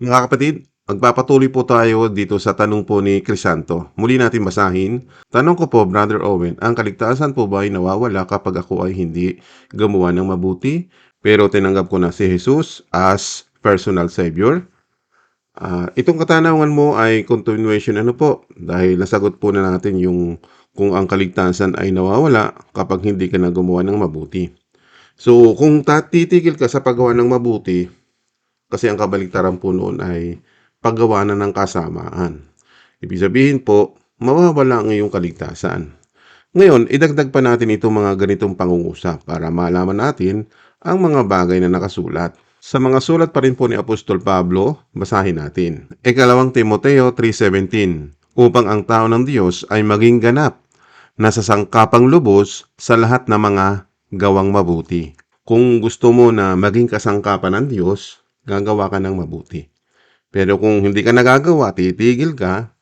Mga kapatid, magpapatuloy po tayo dito sa tanong po ni Crisanto. Muli natin basahin. Tanong ko po, Brother Owen, ang kaligtasan po ba ay nawawala kapag ako ay hindi gumawa ng mabuti, pero tinanggap ko na si Jesus as personal Savior? Ah, itong katanungan mo ay continuation ano po, dahil nasagot po na natin yung kung ang kaligtasan ay nawawala kapag hindi ka na gumawa ng mabuti. So, kung titigil ka sa paggawa ng mabuti, kasi ang kabaligtaran po noon ay paggawa na ng kasamaan. Ibig sabihin po, mawawala ang iyong kaligtasan. Ngayon, idagdag pa natin itong mga ganitong pangungusap para malaman natin ang mga bagay na nakasulat. Sa mga sulat pa rin po ni Apostol Pablo, basahin natin. Ikalawang Timoteo 3.17 Upang ang tao ng Diyos ay maging ganap na sa sangkapang lubos sa lahat ng mga gawang mabuti. Kung gusto mo na maging kasangkapan ng Diyos, gagawa ka ng mabuti. Pero kung hindi ka nagagawa, titigil ka,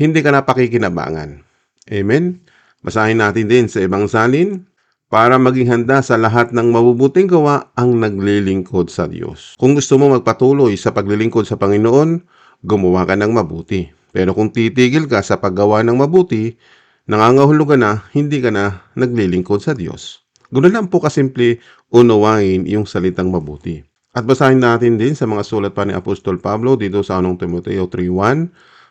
hindi ka na pakikinabangan. Amen? Basahin natin din sa ibang salin, para maging handa sa lahat ng mabubuting gawa ang naglilingkod sa Diyos. Kung gusto mo magpatuloy sa paglilingkod sa Panginoon, gumawa ka ng mabuti. Pero kung titigil ka sa paggawa ng mabuti, nangangahulugan na hindi ka na naglilingkod sa Diyos. Ganoon lang po kasimple unawain yung salitang mabuti. At basahin natin din sa mga sulat pa ni Apostol Pablo dito sa 1 Timoteo 3.1,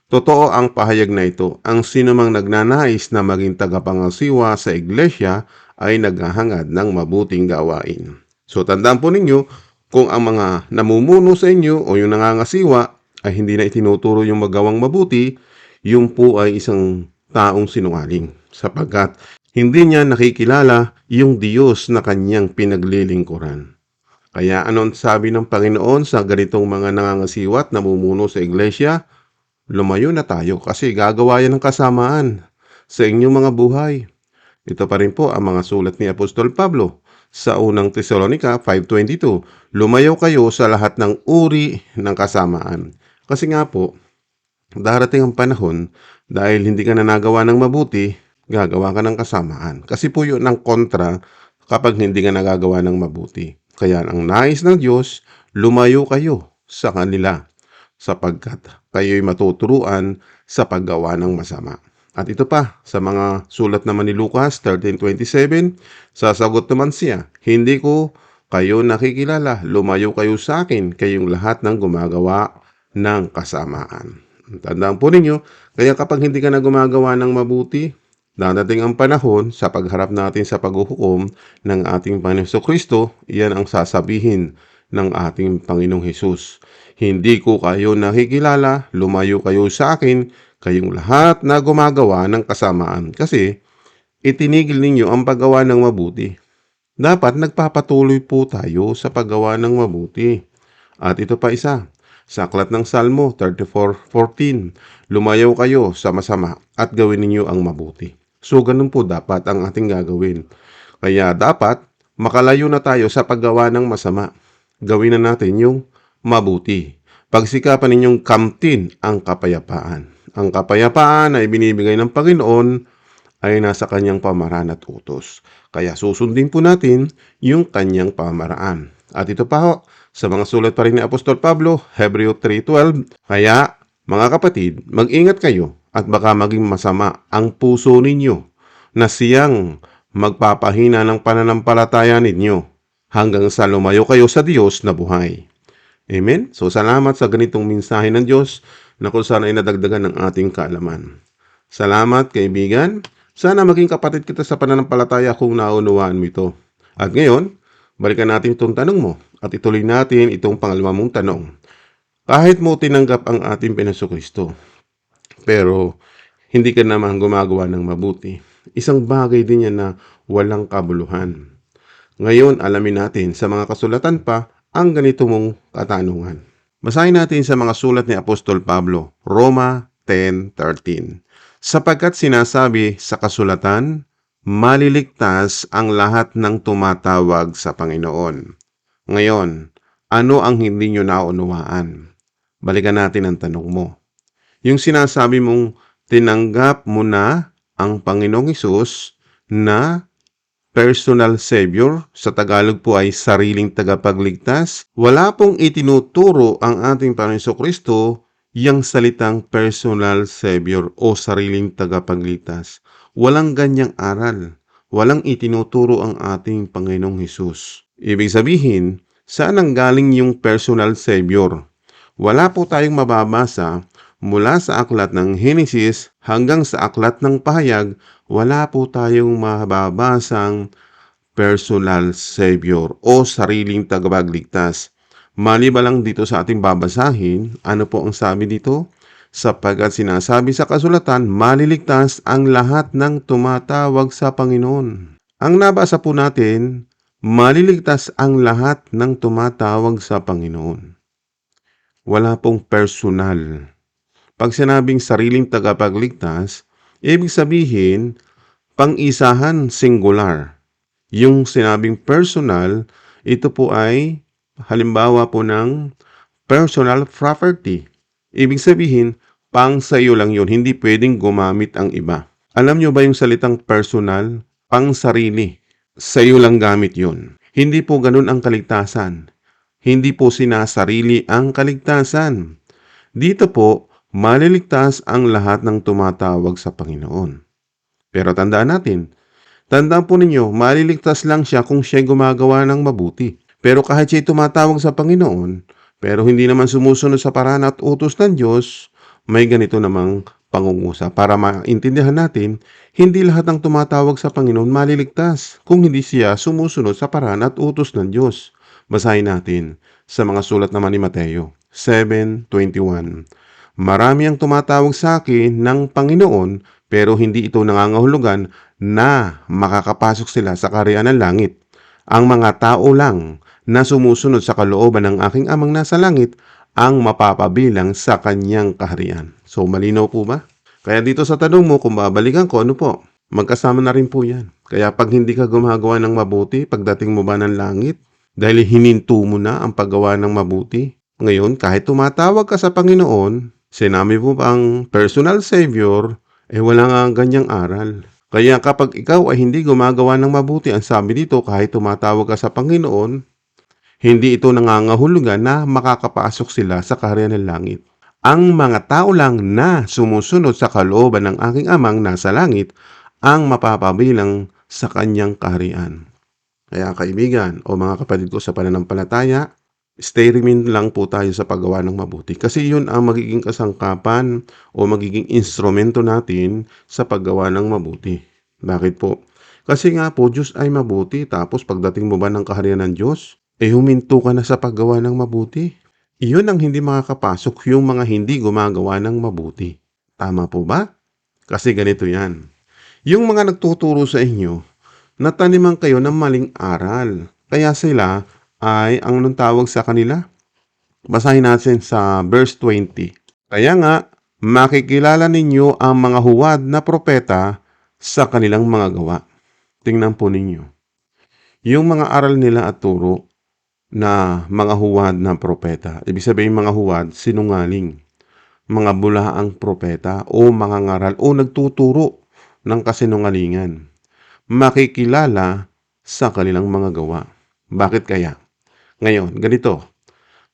Totoo ang pahayag na ito. Ang sino mang nagnanais na maging tagapangasiwa sa iglesia ay naghahangad ng mabuting gawain. So tandaan po ninyo, kung ang mga namumuno sa inyo o yung nangangasiwa ay hindi na itinuturo yung magawang mabuti, yung po ay isang taong sinungaling. Sapagkat hindi niya nakikilala yung Diyos na kanyang pinaglilingkuran. Kaya anong sabi ng Panginoon sa ganitong mga nangangasiwa at namumuno sa iglesia? Lumayo na tayo kasi gagawa yan ng kasamaan sa inyong mga buhay. Ito pa rin po ang mga sulat ni Apostol Pablo sa unang Tesalonica 5.22. Lumayo kayo sa lahat ng uri ng kasamaan. Kasi nga po, darating ang panahon dahil hindi ka na nagawa ng mabuti, gagawa ka ng kasamaan. Kasi po yun ang kontra kapag hindi ka nagagawa ng mabuti. Kaya ang nais ng Diyos, lumayo kayo sa kanila sapagkat kayo'y matuturuan sa paggawa ng masama. At ito pa, sa mga sulat naman ni Lucas 13.27, sasagot naman siya, Hindi ko kayo nakikilala, lumayo kayo sa akin, kayong lahat ng gumagawa ng kasamaan. Tandaan po ninyo, kaya kapag hindi ka na gumagawa ng mabuti, dadating ang panahon sa pagharap natin sa paghuhukom ng ating Panginoon Kristo, iyan ang sasabihin ng ating Panginoong Hesus. Hindi ko kayo nakikilala, lumayo kayo sa akin, kayong lahat na gumagawa ng kasamaan. Kasi itinigil ninyo ang paggawa ng mabuti. Dapat nagpapatuloy po tayo sa paggawa ng mabuti. At ito pa isa, sa aklat ng Salmo 34.14, Lumayo kayo sa masama at gawin ninyo ang mabuti. So ganun po dapat ang ating gagawin. Kaya dapat makalayo na tayo sa paggawa ng masama. Gawin na natin yung mabuti. Pagsikapan ninyong kamtin ang kapayapaan. Ang kapayapaan ay binibigay ng Panginoon ay nasa kanyang pamaraan at utos. Kaya susundin po natin yung kanyang pamaraan. At ito pa ho, sa mga sulat pa rin ni Apostol Pablo, Hebreo 3.12, Kaya, mga kapatid, mag-ingat kayo at baka maging masama ang puso ninyo na siyang magpapahina ng pananampalataya ninyo hanggang sa lumayo kayo sa Diyos na buhay. Amen? So salamat sa ganitong mensahe ng Diyos na kung saan ay nadagdagan ng ating kaalaman. Salamat kaibigan. Sana maging kapatid kita sa pananampalataya kung naunawaan mo ito. At ngayon, balikan natin itong tanong mo at ituloy natin itong pangalawang mong tanong. Kahit mo tinanggap ang ating Pinaso Kristo, pero hindi ka naman gumagawa ng mabuti, isang bagay din yan na walang kabuluhan. Ngayon, alamin natin sa mga kasulatan pa ang ganito mong katanungan. Basahin natin sa mga sulat ni Apostol Pablo, Roma 10.13. Sapagkat sinasabi sa kasulatan, maliligtas ang lahat ng tumatawag sa Panginoon. Ngayon, ano ang hindi nyo naunawaan? Balikan natin ang tanong mo. Yung sinasabi mong tinanggap mo na ang Panginoong Isus na personal savior. Sa Tagalog po ay sariling tagapagligtas. Wala pong itinuturo ang ating Panginoon Kristo yung salitang personal savior o sariling tagapagligtas. Walang ganyang aral. Walang itinuturo ang ating Panginoong Hesus. Ibig sabihin, saan ang galing yung personal savior? Wala po tayong mababasa mula sa aklat ng Genesis hanggang sa aklat ng pahayag, wala po tayong mababasang personal savior o sariling tagapagligtas. Maliba lang dito sa ating babasahin, ano po ang sabi dito? Sapagkat sinasabi sa kasulatan, maliligtas ang lahat ng tumatawag sa Panginoon. Ang nabasa po natin, maliligtas ang lahat ng tumatawag sa Panginoon. Wala pong personal. Pag sinabing sariling tagapagligtas, ibig sabihin, pang-isahan singular. Yung sinabing personal, ito po ay halimbawa po ng personal property. Ibig sabihin, pang sa iyo lang yun, hindi pwedeng gumamit ang iba. Alam nyo ba yung salitang personal? Pang sarili. Sa iyo lang gamit yun. Hindi po ganun ang kaligtasan. Hindi po sinasarili ang kaligtasan. Dito po, maliligtas ang lahat ng tumatawag sa Panginoon. Pero tandaan natin, tandaan po ninyo, maliligtas lang siya kung siya gumagawa ng mabuti. Pero kahit siya tumatawag sa Panginoon, pero hindi naman sumusunod sa paraan at utos ng Diyos, may ganito namang pangungusa. Para maintindihan natin, hindi lahat ng tumatawag sa Panginoon maliligtas kung hindi siya sumusunod sa paraan at utos ng Diyos. Basahin natin sa mga sulat naman ni Mateo 7.21 Marami ang tumatawag sa akin ng Panginoon pero hindi ito nangangahulugan na makakapasok sila sa kariyan ng langit. Ang mga tao lang na sumusunod sa kalooban ng aking amang nasa langit ang mapapabilang sa kanyang kaharian. So malinaw po ba? Kaya dito sa tanong mo kung babalikan ko, ano po? Magkasama na rin po yan. Kaya pag hindi ka gumagawa ng mabuti, pagdating mo ba ng langit, dahil hininto mo na ang paggawa ng mabuti. Ngayon, kahit tumatawag ka sa Panginoon, sinabi mo pang personal savior, eh wala nga ganyang aral. Kaya kapag ikaw ay hindi gumagawa ng mabuti, ang sabi dito, kahit tumatawag ka sa Panginoon, hindi ito nangangahulugan na makakapasok sila sa kaharian ng langit. Ang mga tao lang na sumusunod sa kalooban ng aking amang nasa langit ang mapapabilang sa kanyang kaharian. Kaya kaibigan o mga kapatid ko sa pananampalataya, stay remain lang po tayo sa paggawa ng mabuti. Kasi yun ang magiging kasangkapan o magiging instrumento natin sa paggawa ng mabuti. Bakit po? Kasi nga po, Diyos ay mabuti. Tapos pagdating mo ba ng kaharian ng Diyos, eh huminto ka na sa paggawa ng mabuti. Iyon ang hindi makakapasok yung mga hindi gumagawa ng mabuti. Tama po ba? Kasi ganito yan. Yung mga nagtuturo sa inyo, nataniman kayo ng maling aral. Kaya sila ay ang anong tawag sa kanila? Basahin natin sa verse 20. Kaya nga, makikilala ninyo ang mga huwad na propeta sa kanilang mga gawa. Tingnan po ninyo. Yung mga aral nila at turo na mga huwad na propeta. Ibig sabihin mga huwad, sinungaling. Mga bulaang propeta o mga ngaral o nagtuturo ng kasinungalingan. Makikilala sa kanilang mga gawa. Bakit kaya? Ngayon, ganito.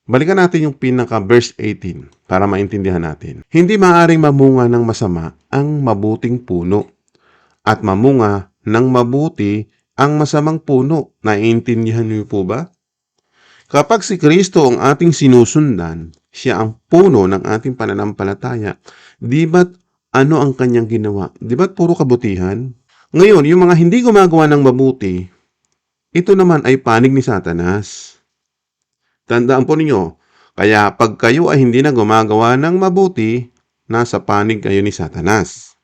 Balikan natin yung pinaka verse 18 para maintindihan natin. Hindi maaring mamunga ng masama ang mabuting puno at mamunga ng mabuti ang masamang puno. Naiintindihan niyo po ba? Kapag si Kristo ang ating sinusundan, siya ang puno ng ating pananampalataya, di ba't ano ang kanyang ginawa? Di ba't puro kabutihan? Ngayon, yung mga hindi gumagawa ng mabuti, ito naman ay panig ni Satanas. Tandaan po ninyo, kaya pag kayo ay hindi na gumagawa ng mabuti, nasa panig kayo ni Satanas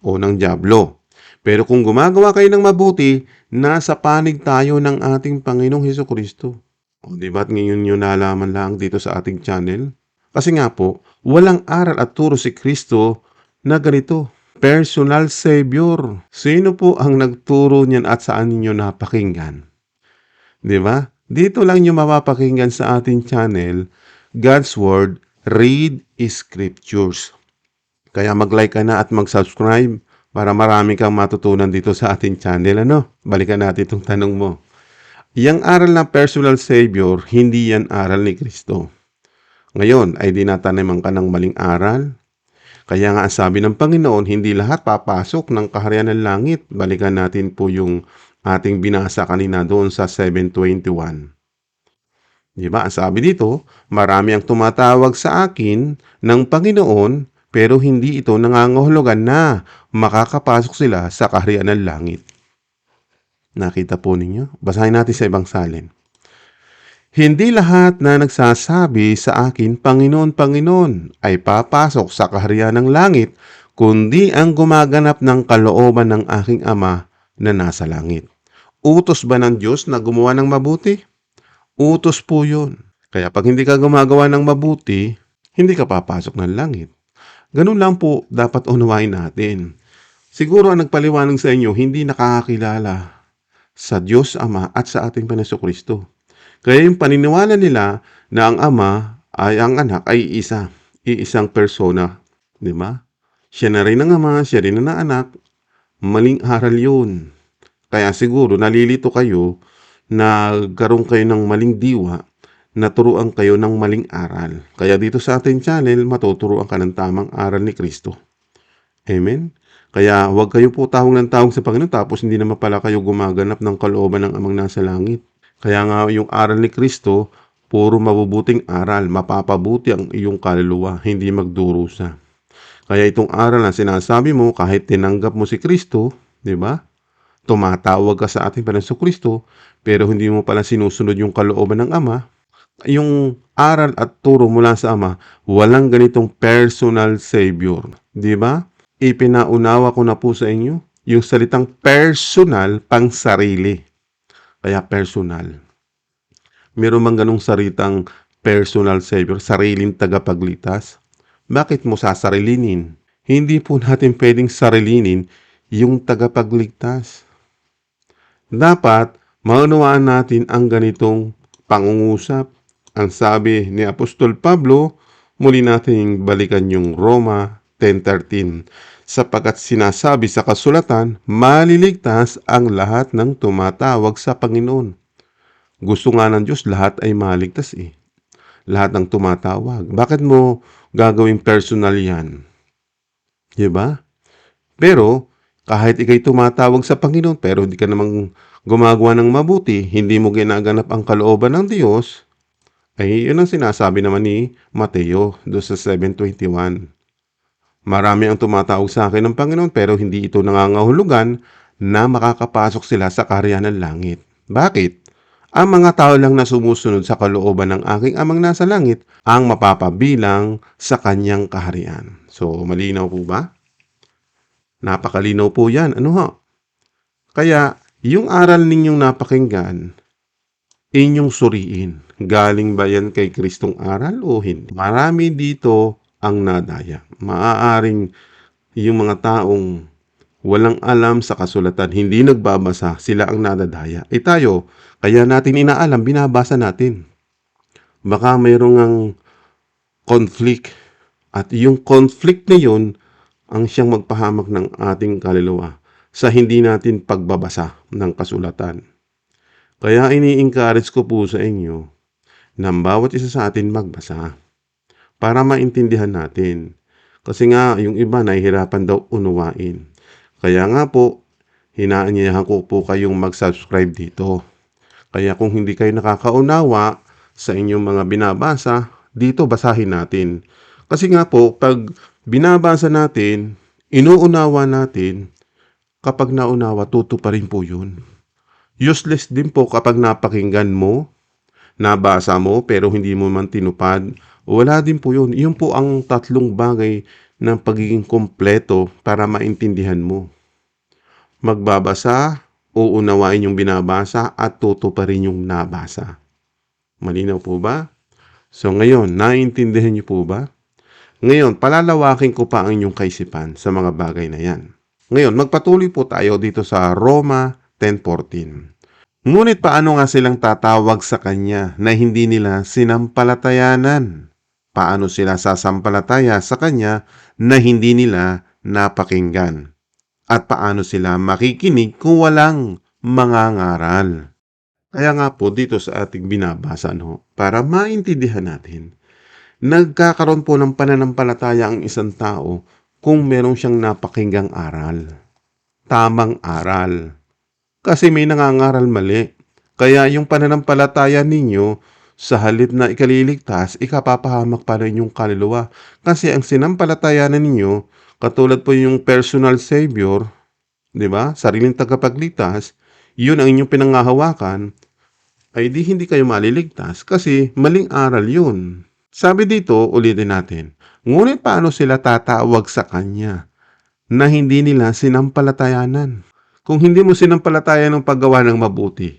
o ng Diablo. Pero kung gumagawa kayo ng mabuti, nasa panig tayo ng ating Panginoong Heso Kristo. O di ba't ngayon nyo nalaman lang dito sa ating channel? Kasi nga po, walang aral at turo si Kristo na ganito. Personal Savior. Sino po ang nagturo niyan at saan ninyo napakinggan? Di ba? Dito lang nyo mapapakinggan sa ating channel, God's Word, Read Scriptures. Kaya mag-like ka na at mag-subscribe. para marami kang matutunan dito sa ating channel. Ano? Balikan natin itong tanong mo. Yang aral ng personal savior, hindi yan aral ni Kristo. Ngayon ay dinataniman ka ng maling aral. Kaya nga ang sabi ng Panginoon, hindi lahat papasok ng kaharian ng langit. Balikan natin po yung ating binasa kanina doon sa 721. Di ba? Sabi dito, marami ang tumatawag sa akin ng Panginoon, pero hindi ito nangangahulugan na makakapasok sila sa kaharian ng langit. Nakita po ninyo? Basahin natin sa ibang salin. Hindi lahat na nagsasabi sa akin, Panginoon, Panginoon, ay papasok sa kaharian ng langit, kundi ang gumaganap ng kalooban ng aking Ama na nasa langit. Utos ba ng Diyos na gumawa ng mabuti? Utos po yun. Kaya pag hindi ka gumagawa ng mabuti, hindi ka papasok ng langit. Ganun lang po dapat unawain natin. Siguro ang nagpaliwanag sa inyo, hindi nakakakilala sa Diyos Ama at sa ating Panginoon Kristo. Kaya yung paniniwala nila na ang Ama ay ang anak ay isa, iisang persona. Di ba? Siya na rin ang Ama, siya rin ang anak. Maling aral yun. Kaya siguro nalilito kayo na karoon kayo ng maling diwa na turuan kayo ng maling aral. Kaya dito sa ating channel, matuturuan ka ng tamang aral ni Kristo. Amen? Kaya huwag kayo po tawag ng tawag sa Panginoon tapos hindi naman pala kayo gumaganap ng kalooban ng amang nasa langit. Kaya nga yung aral ni Kristo, puro mabubuting aral, mapapabuti ang iyong kaluluwa, hindi magdurusa. Kaya itong aral na sinasabi mo, kahit tinanggap mo si Kristo, di ba? Tumatawag ka sa ating Panginoon Kristo, pero hindi mo pala sinusunod yung kalooban ng Ama, yung aral at turo mula sa Ama, walang ganitong personal Savior. Di ba? Ipinaunawa ko na po sa inyo yung salitang personal pang sarili. Kaya personal. Meron mang ganong salitang personal Savior, sariling tagapagligtas? Bakit mo sasarilinin? Hindi po natin pwedeng sarilinin yung tagapagligtas. Dapat maunawaan natin ang ganitong pangungusap. Ang sabi ni Apostol Pablo, muli nating balikan yung Roma 10.13 sapagkat sinasabi sa kasulatan, maliligtas ang lahat ng tumatawag sa Panginoon. Gusto nga ng Diyos, lahat ay maligtas eh. Lahat ng tumatawag. Bakit mo gagawing personal yan? Diba? Pero, kahit ikay tumatawag sa Panginoon, pero hindi ka namang gumagawa ng mabuti, hindi mo ginaganap ang kalooban ng Diyos, ay yun ang sinasabi naman ni Mateo do sa 721. Marami ang tumatawag sa akin ng Panginoon pero hindi ito nangangahulugan na makakapasok sila sa kaharian ng langit. Bakit? Ang mga tao lang na sumusunod sa kalooban ng aking amang nasa langit ang mapapabilang sa kanyang kaharian. So, malinaw po ba? Napakalinaw po yan. Ano ho? Kaya, yung aral ninyong napakinggan, inyong suriin. Galing ba yan kay Kristong aral o hindi? Marami dito ang nadaya. Maaaring yung mga taong walang alam sa kasulatan, hindi nagbabasa, sila ang nadadaya. Eh tayo, kaya natin inaalam, binabasa natin. Baka mayroong conflict. At yung conflict na yun, ang siyang magpahamak ng ating kaluluwa sa hindi natin pagbabasa ng kasulatan. Kaya ini-encourage ko po sa inyo na bawat isa sa atin magbasa para maintindihan natin. Kasi nga, yung iba nahihirapan daw unuwain. Kaya nga po, hinaanyayahan ko po kayong mag-subscribe dito. Kaya kung hindi kayo nakakaunawa sa inyong mga binabasa, dito basahin natin. Kasi nga po, pag binabasa natin, inuunawa natin, kapag naunawa, tuto pa rin po yun. Useless din po kapag napakinggan mo, nabasa mo, pero hindi mo man tinupad. Wala din po yun. Yun po ang tatlong bagay ng pagiging kompleto para maintindihan mo. Magbabasa, uunawain yung binabasa at tuto pa rin yung nabasa. Malinaw po ba? So ngayon, naiintindihan niyo po ba? Ngayon, palalawakin ko pa ang inyong kaisipan sa mga bagay na yan. Ngayon, magpatuloy po tayo dito sa Roma 10.14. Ngunit paano nga silang tatawag sa Kanya na hindi nila sinampalatayanan? Paano sila sasampalataya sa Kanya na hindi nila napakinggan? At paano sila makikinig kung walang mangangaral? Kaya nga po dito sa ating binabasa no, para maintindihan natin, nagkakaroon po ng pananampalataya ang isang tao kung meron siyang napakinggang aral. Tamang aral. Kasi may nangangaral mali. Kaya yung pananampalataya ninyo, sa halip na ikaliligtas, ikapapahamak pa rin yung kaluluwa. Kasi ang sinampalatayanan ninyo, katulad po yung personal savior, di ba? Sariling tagapagligtas, yun ang inyong pinangahawakan, ay di hindi kayo maliligtas kasi maling aral yun. Sabi dito, ulitin natin, ngunit paano sila tatawag sa Kanya na hindi nila sinampalatayanan? Kung hindi mo sinampalatayan ng paggawa ng mabuti,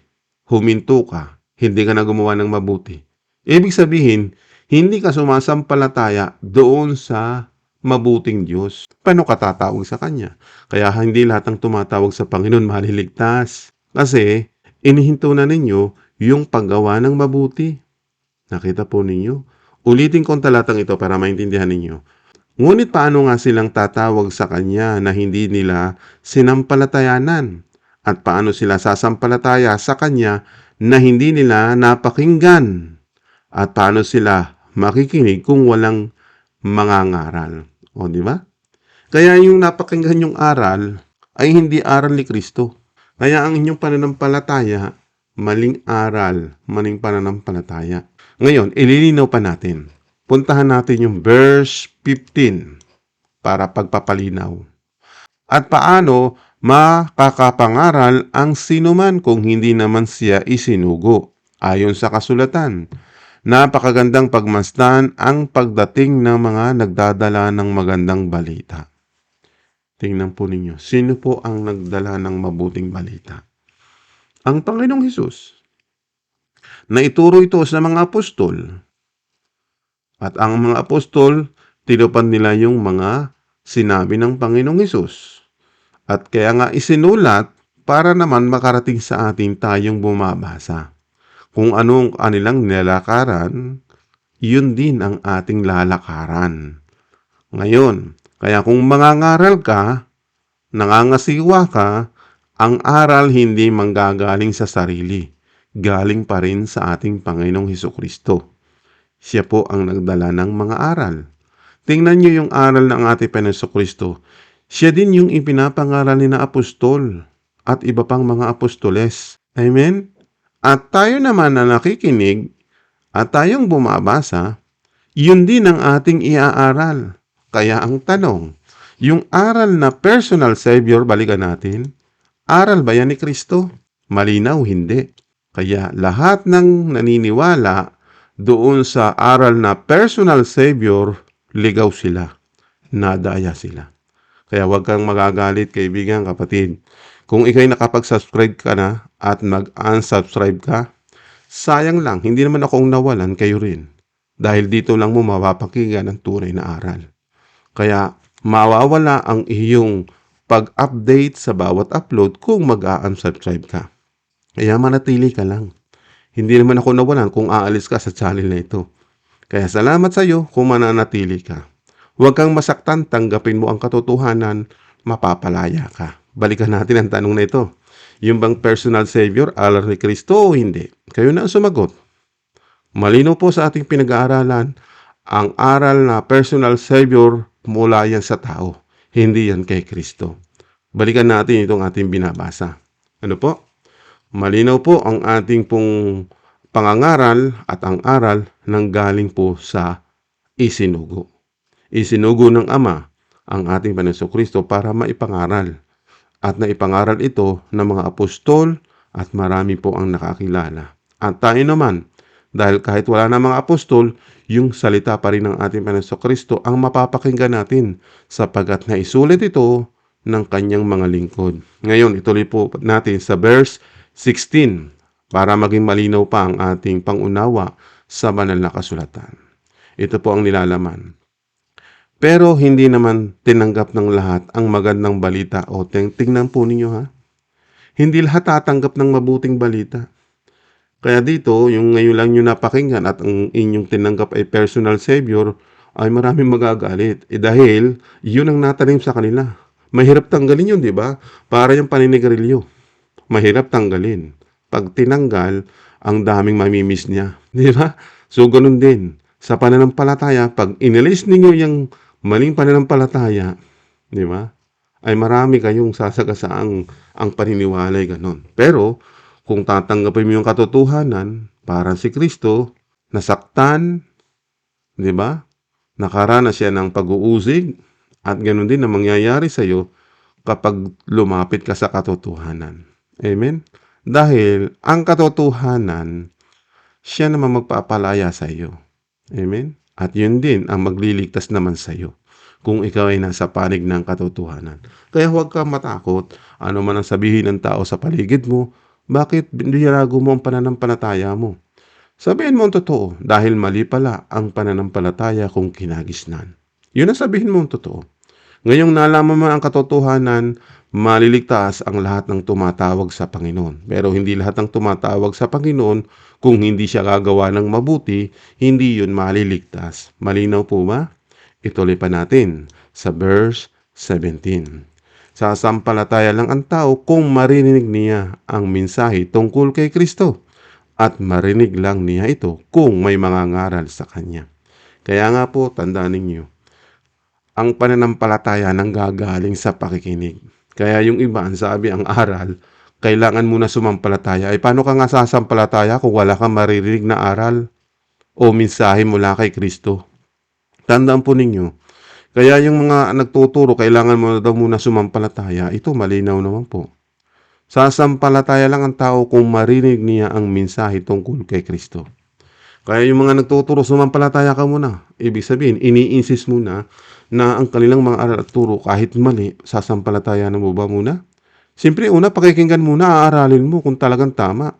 huminto ka, hindi ka na gumawa ng mabuti. Ibig sabihin, hindi ka sumasampalataya doon sa mabuting Diyos. Paano ka tatawag sa Kanya? Kaya hindi lahat ng tumatawag sa Panginoon maliligtas. Kasi, inihinto na ninyo yung paggawa ng mabuti. Nakita po ninyo? Ulitin ko ang talatang ito para maintindihan ninyo. Ngunit paano nga silang tatawag sa Kanya na hindi nila sinampalatayanan? At paano sila sasampalataya sa Kanya na hindi nila napakinggan? At paano sila makikinig kung walang mangangaral? O, di ba? Kaya yung napakinggan yung aral ay hindi aral ni Kristo. Kaya ang inyong pananampalataya, maling aral, maling pananampalataya. Ngayon, ililinaw pa natin. Puntahan natin yung verse 15 para pagpapalinaw. At paano makakapangaral ang sinuman kung hindi naman siya isinugo? Ayon sa kasulatan, napakagandang pagmasdan ang pagdating ng mga nagdadala ng magandang balita. Tingnan po ninyo, sino po ang nagdala ng mabuting balita? Ang Panginoong Hesus. Na ituro ito sa mga apostol. At ang mga apostol, tinupad nila yung mga sinabi ng Panginoong Hesus. At kaya nga isinulat para naman makarating sa atin tayong bumabasa. Kung anong kanilang nilalakaran, yun din ang ating lalakaran. Ngayon, kaya kung mangangaral ka, nangangasiwa ka, ang aral hindi manggagaling sa sarili. Galing pa rin sa ating Panginoong Heso Kristo. Siya po ang nagdala ng mga aral. Tingnan niyo yung aral ng ating Panginoong Kristo. Siya din yung ipinapangaral ni na apostol at iba pang mga apostoles. Amen? At tayo naman na nakikinig at tayong bumabasa, yun din ang ating iaaral. Kaya ang tanong, yung aral na personal savior, balikan natin, aral ba yan ni Kristo? Malinaw, hindi. Kaya lahat ng naniniwala doon sa aral na personal savior, ligaw sila. Nadaya sila. Kaya huwag kang magagalit, kaibigan, kapatid. Kung ikay nakapag-subscribe ka na at mag-unsubscribe ka, sayang lang, hindi naman akong nawalan, kayo rin. Dahil dito lang mo mapapakinggan ang tunay na aral. Kaya mawawala ang iyong pag-update sa bawat upload kung mag-unsubscribe ka. Kaya manatili ka lang. Hindi naman ako nawalan kung aalis ka sa channel na ito. Kaya salamat sa iyo kung mananatili ka. Huwag kang masaktan, tanggapin mo ang katotohanan, mapapalaya ka. Balikan natin ang tanong na ito. Yung bang personal savior, alar ni Kristo o hindi? Kayo na ang sumagot. Malino po sa ating pinag-aaralan, ang aral na personal savior mula yan sa tao, hindi yan kay Kristo. Balikan natin itong ating binabasa. Ano po? Malinaw po ang ating pong pangangaral at ang aral nang galing po sa isinugo. Isinugo ng Ama ang ating Panginoon Kristo para maipangaral. At naipangaral ito ng mga apostol at marami po ang nakakilala. At tayo naman, dahil kahit wala na mga apostol, yung salita pa rin ng ating Panginoon Kristo ang mapapakinggan natin sapagkat naisulit ito ng kanyang mga lingkod. Ngayon, ituloy po natin sa verse 16 para maging malinaw pa ang ating pangunawa sa banal na kasulatan. Ito po ang nilalaman. Pero hindi naman tinanggap ng lahat ang magandang balita o ting tingnan po ninyo ha. Hindi lahat tatanggap ng mabuting balita. Kaya dito, yung ngayon lang nyo napakinggan at ang inyong tinanggap ay personal savior, ay maraming magagalit. Eh dahil, yun ang natanim sa kanila. Mahirap tanggalin yun, di ba? Para yung paninigarilyo. Mahirap tanggalin. Pag tinanggal, ang daming mamimiss niya. Di ba? So, ganun din. Sa pananampalataya, pag inilis ninyo yung maling pananampalataya, di ba? Ay marami kayong sasagasaang ang paniniwala ay ganun. Pero, kung tatanggapin mo yung katotohanan, para si Kristo, nasaktan, di ba? Nakaranas siya ng pag-uusig, at ganun din ang mangyayari sa iyo kapag lumapit ka sa katotohanan. Amen? Dahil ang katotohanan, siya naman magpapalaya sa iyo. Amen? At yun din ang magliligtas naman sa iyo kung ikaw ay nasa panig ng katotohanan. Kaya huwag ka matakot ano man ang sabihin ng tao sa paligid mo, bakit binirago mo ang pananampalataya mo? Sabihin mo ang totoo dahil mali pala ang pananampalataya kung kinagisnan. Yun ang sabihin mo ang totoo. Ngayong nalaman mo ang katotohanan, maliligtas ang lahat ng tumatawag sa Panginoon. Pero hindi lahat ng tumatawag sa Panginoon, kung hindi siya gagawa ng mabuti, hindi yun maliligtas. Malinaw po ba? Ituloy pa natin sa verse 17. Sasampalataya lang ang tao kung marinig niya ang mensahe tungkol kay Kristo at marinig lang niya ito kung may mga ngaral sa Kanya. Kaya nga po, tandaan ninyo, ang pananampalataya nang gagaling sa pakikinig. Kaya yung iba, ang sabi, ang aral, kailangan muna sumampalataya. Ay paano ka nga sasampalataya kung wala kang maririnig na aral o mensahe mula kay Kristo? Tandaan po ninyo, kaya yung mga nagtuturo, kailangan mo na daw muna sumampalataya, ito malinaw naman po. Sasampalataya lang ang tao kung marinig niya ang mensahe tungkol kay Kristo. Kaya yung mga nagtuturo, sumampalataya ka muna. Ibig sabihin, ini-insist muna na ang kanilang mga aral at turo kahit mali, sasampalataya na mo ba muna? Siyempre, una, pakikinggan muna, aaralin mo kung talagang tama.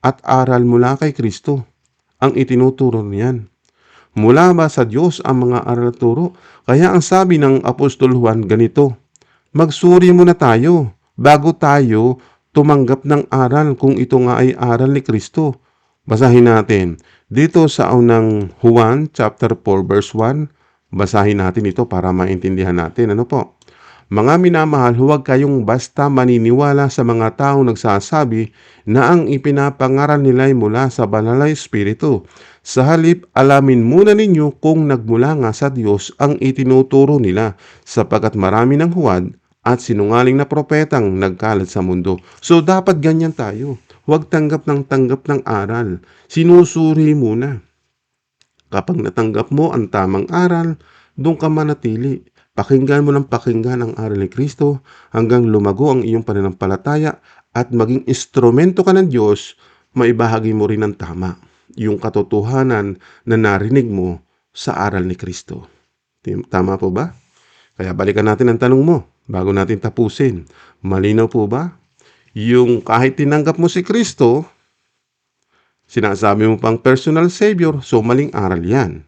At aral mula kay Kristo ang itinuturo niyan. Mula ba sa Diyos ang mga aral at turo? Kaya ang sabi ng Apostol Juan ganito, Magsuri muna tayo bago tayo tumanggap ng aral kung ito nga ay aral ni Kristo. Basahin natin. Dito sa unang Juan chapter 4 verse 1, basahin natin ito para maintindihan natin. Ano po? Mga minamahal, huwag kayong basta maniniwala sa mga taong nagsasabi na ang ipinapangaral nila ay mula sa banal na Espiritu. Sa halip, alamin muna ninyo kung nagmula nga sa Diyos ang itinuturo nila sapagkat marami ng huwad at sinungaling na propetang nagkalat sa mundo. So dapat ganyan tayo. Huwag tanggap ng tanggap ng aral. Sinusuri muna. Kapag natanggap mo ang tamang aral, doon ka manatili. Pakinggan mo ng pakinggan ang aral ni Kristo hanggang lumago ang iyong pananampalataya at maging instrumento ka ng Diyos, maibahagi mo rin ng tama yung katotohanan na narinig mo sa aral ni Kristo. Tama po ba? Kaya balikan natin ang tanong mo bago natin tapusin. Malinaw po ba? Yung kahit tinanggap mo si Kristo, sinasabi mo pang personal savior, so maling aral yan.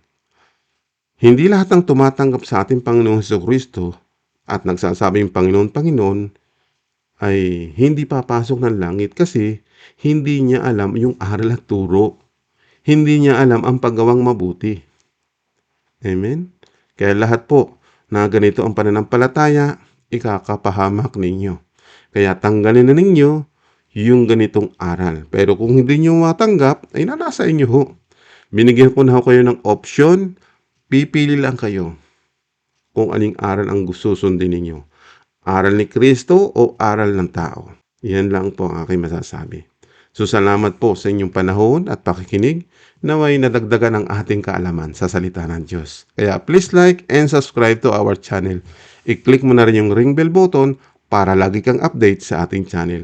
Hindi lahat ng tumatanggap sa ating Panginoong Heso Kristo at nagsasabing Panginoon, Panginoon, ay hindi papasok ng langit kasi hindi niya alam yung aral at turo. Hindi niya alam ang paggawang mabuti. Amen? Kaya lahat po na ganito ang pananampalataya, ikakapahamak ninyo. Kaya tanggalin na ninyo yung ganitong aral. Pero kung hindi nyo matanggap, ay nalasa inyo ho. Binigyan ko na ho kayo ng option, pipili lang kayo kung aling aral ang gusto sundin ninyo. Aral ni Kristo o aral ng tao. Yan lang po ang aking masasabi. So salamat po sa inyong panahon at pakikinig. Naway nadagdagan ang ating kaalaman sa salita ng Diyos. Kaya please like and subscribe to our channel. I-click mo na rin yung ring bell button para lagi kang update sa ating channel.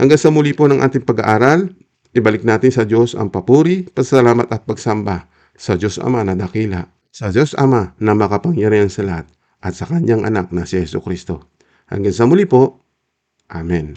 Hanggang sa muli po ng ating pag-aaral, ibalik natin sa Diyos ang papuri, pasalamat at pagsamba sa Diyos Ama na dakila, sa Diyos Ama na makapangyarihan sa lahat, at sa Kanyang anak na si Yesu Kristo. Hanggang sa muli po, Amen.